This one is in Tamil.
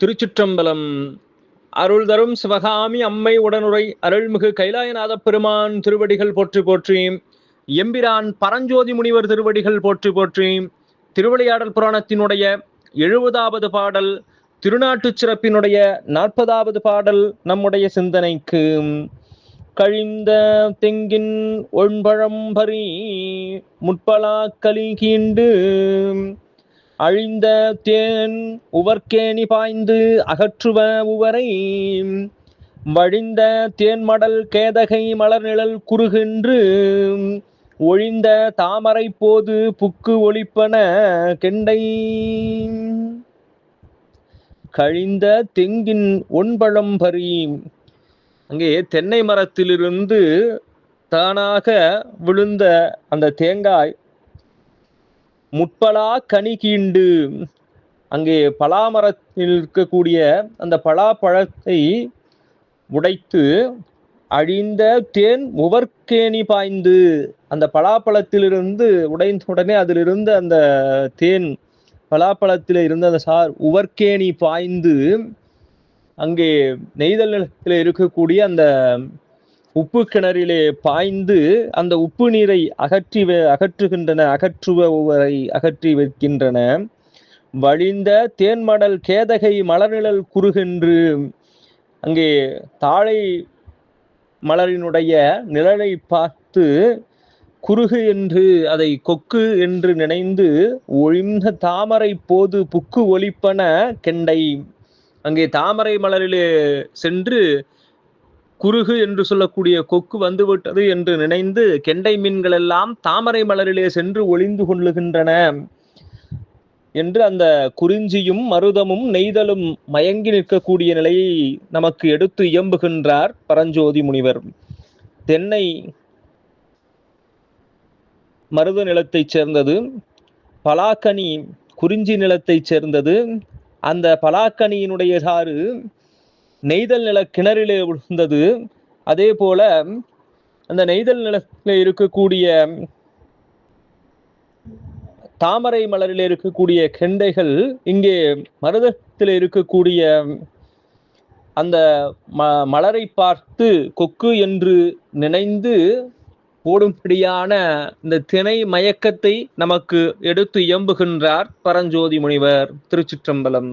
திருச்சிற்றம்பலம். அருள் தரும் சிவகாமி அம்மை உடனுரை அருள்மிகு கைலாயநாத பெருமான் திருவடிகள் போற்றி போற்றி எம்பிரான் பரஞ்சோதி முனிவர் திருவடிகள் போற்றி போற்றி திருவிளையாடல் புராணத்தினுடைய எழுபதாவது பாடல் திருநாட்டுச் சிறப்பினுடைய நாற்பதாவது பாடல் நம்முடைய சிந்தனைக்கு. கழிந்த தெங்கின் ஒன்பழம்பரி முட்பலா கலி கீண்டு அழிந்த தேன் உவர்க்கேணி பாய்ந்து அகற்றுவ உவரை. வழிந்த தேன்மடல் கேதகை மலர் நிழல் குறுகின்று. ஒழிந்த தாமரை போது புக்கு ஒளிப்பன கெண்டை. கழிந்த தெங்கின் ஒன்பழம் பரி அங்கே தென்னை மரத்திலிருந்து தானாக விழுந்த அந்த தேங்காய் முட்பலா கனி கீண்டு அங்கே பலாமரத்தில் இருக்கக்கூடிய அந்த பலாப்பழத்தை உடைத்து அழிந்த தேன் உவர்கேணி பாய்ந்து அந்த பலாப்பழத்திலிருந்து உடைந்த உடனே அதிலிருந்து அந்த தேன் பலாப்பழத்தில் இருந்த அந்த சார் உவர்கேணி பாய்ந்து அங்கே நெய்தல் நிலத்தில் இருக்கக்கூடிய அந்த உப்பு கிணறிலே பாய்ந்து அந்த உப்பு நீரை அகற்றி அகற்றுகின்றன அகற்றுபவரை அகற்றி வைக்கின்றன. வழிந்த தேன்மடல் கேதகை மலர்நிழல் குறுகின்று அங்கே தாழை மலரினுடைய நிழலை பார்த்து குறுகு என்று அதை கொக்கு என்று நினைந்து ஒழிந்த தாமரை போது புக்கு ஒலிப்பன கெண்டை. அங்கே தாமரை மலரிலே சென்று குறுகு என்று சொல்லக்கூடிய கொக்கு வந்துவிட்டது என்று நினைந்து கெண்டை மீன்கள் எல்லாம் தாமரை மலரிலே சென்று ஒளிந்து கொள்ளுகின்றன என்று அந்த குறிஞ்சியும் மருதமும் நெய்தலும் மயங்கி நிற்கக்கூடிய நிலையை நமக்கு எடுத்து இயம்புகின்றார் பரஞ்சோதி முனிவர். தென்னை மருத நிலத்தைச் சேர்ந்தது பலாக்கனி குறிஞ்சி நிலத்தைச் சேர்ந்தது. அந்த பலாக்கனியினுடைய சாறு நெய்தல் நில கிணறிலே விழுந்தது அதே போல அந்த நெய்தல் நிலத்தில் இருக்கக்கூடிய தாமரை மலரில் இருக்கக்கூடிய கெண்டைகள் இங்கே மருதத்தில் இருக்கக்கூடிய அந்த ம மலரை பார்த்து கொக்கு என்று நினைந்து ஓடும்படியான இந்த திணை மயக்கத்தை நமக்கு எடுத்து இயம்புகின்றார் பரஞ்சோதி முனிவர் திருச்சிற்றம்பலம்.